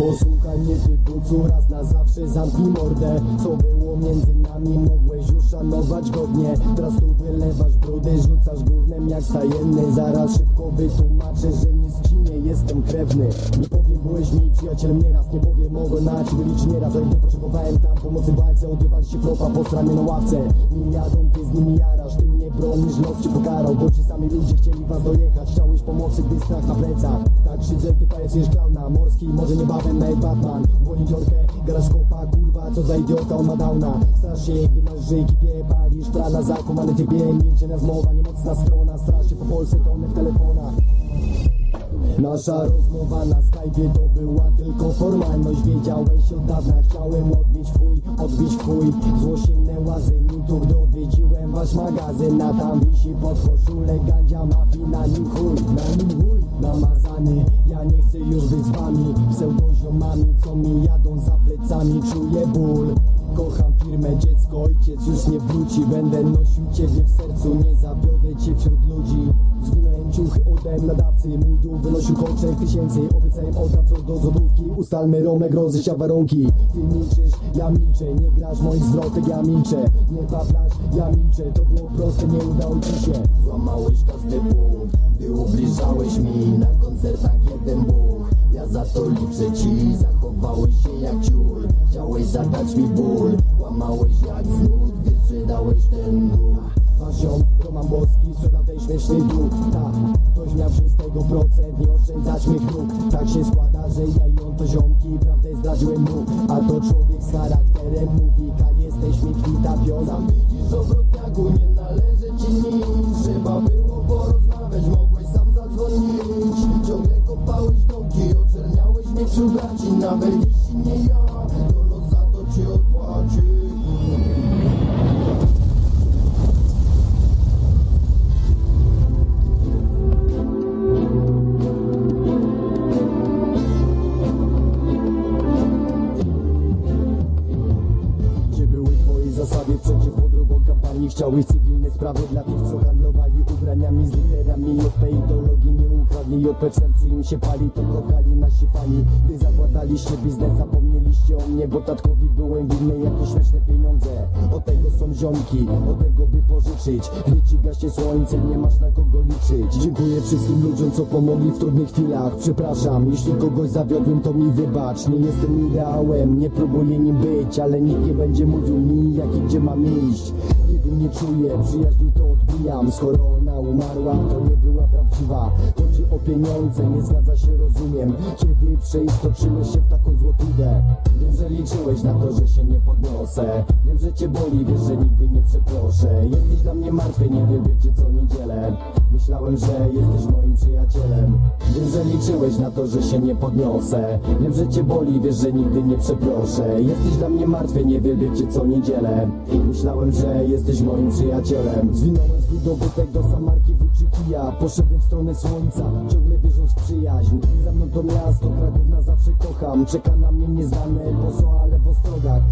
Pouso mnie ty bucu, raz na zawsze zamknij mordę. Co było między nami mogłeś uszanować godnie. Teraz tu wylewasz brudy, rzucasz gównem jak stajenny. Zaraz szybko wytłumaczę, że nic ci nie jestem krewny. Nie powiem, byłeś mi przyjacielem nieraz Nie powiem, mogę na ciebie liczyć nieraz. Ale nie potrzebowałem tam pomocy walce Odjebali się flopa po stramie na ławce. Nie jadą, ty z nimi jarasz Ty mnie bronisz, los cię pokarał Bo ci sami ludzie chcieli was dojechać. Chciałeś pomocy, gdy strach na plecach. Tak szydzę, gdy pajacujesz klauna Morski, może niebawem na Batman Uwolni dziorkę, garaż kopa Kurwa, co za idiota, on ma downa. Strasz się, gdy masz żyjki, pie Palisz prana, zakumany typie Milczenia zmowa, niemocna strona. Strasz się po Polsce, tonę w telefonach. Nasza rozmowa na Skype'ie to była tylko formalność. Wiedziałeś od dawna, chciałem odbić chuj, odbić w chuj Zło sięgnęła zenitu, gdy odwiedziłem wasz magazyn. A tam wisi pod koszulę gandzia mafii, na nim chuj, na nim chuj. Namazany, ja nie chcę już być z wami Pseudoziomami, co mi jadą za plecami Czuję ból. Kocham firmę, dziecko, ojciec już nie wróci Będę nosił ciebie w sercu, nie zawiodę cię wśród ludzi Zwinąłem ciuchy, oddałem nadawcy Mój dół wynosił koło trzech tysięcy. Obiecałem oddam co do złotówki. Ustalmy Romek, rozejścia warunki. Ty milczysz, ja milczę. Nie grasz moich zwrotek, ja milczę. Nie paplasz, ja milczę. To było proste, nie udało ci się. Złamałeś każdy punkt Gdy ubliżałeś mi. Na koncertach jeden buch Ja za to liczę ci. Zachowałeś się jak ciul. Chciałeś zadać mi ból. Kłamałeś jak znud Wiesz, że dałeś duch Pasią, Roman Boski, sprzedał ten śmieszny dług. Tak, ktoś miał się z tego procent Nie oszczędzać mych nóg Tak się składa, że ja i on to ziomki Prawdę zdradziłem mu, a to człowiek z charakterem Mówi, Kal jesteś mi kwita pioza Widzisz obrotniaku, nie należy ci nic. Trzeba było porozmawiać, mogłeś sam zadzwonić. Ciągle kopałeś domki, oczerniałeś mnie wśród braci Nawet jeśli nie ja, twoje zasady w przecie po drugą kampanii Chciałeś cywilne sprawy dla tych, co handlowali ubraniami z literami. JP ideologii nie ukradli JP w sercu im się pali, to kochali nasi fani. Gdy zakładaliście biznes, zapomnieliście o mnie Bo tatkowi byłem winny jakieś śmieszne pieniądze. Od tego są ziomki, od tego by pożyczyć. Gdy ci gaśnie słońce, nie masz na kogo liczyć. Dziękuję wszystkim ludziom, co pomogli w trudnych chwilach. Przepraszam, jeśli kogoś zawiodłem, to mi wybacz. Nie jestem ideałem, nie próbuję nim być Ale nikt nie będzie mówił mi, jak i gdzie mam iść. Kiedy nie czuję przyjaźni, to odbijam. Skoro ona umarła, to nie była prawdziwa. Chodzi o pieniądze, nie zgadza się, rozumiem. Kiedy przeistoczyłeś się w taką złotówę Wiem, że liczyłeś na to, że się nie podniosę. Wiem, że cię boli, wiesz, że nigdy nie Jesteś dla mnie martwy, nie wiem, wiecie co niedzielę Myślałem, że jesteś moim przyjacielem. Wiem, że liczyłeś na to, że się nie podniosę. Wiem, że cię boli, wiesz, że nigdy nie przeproszę. Jesteś dla mnie martwy, nie wiem, wiecie co niedzielę Myślałem, że jesteś moim przyjacielem. Zwinąłem swój dobytek do samarki Włóczykija Poszedłem w stronę słońca, ciągle wierząc w przyjaźń. Za mną to miasto, Kraków na zawsze kocham. Czeka na mnie nieznane, boso, ale w ostrogach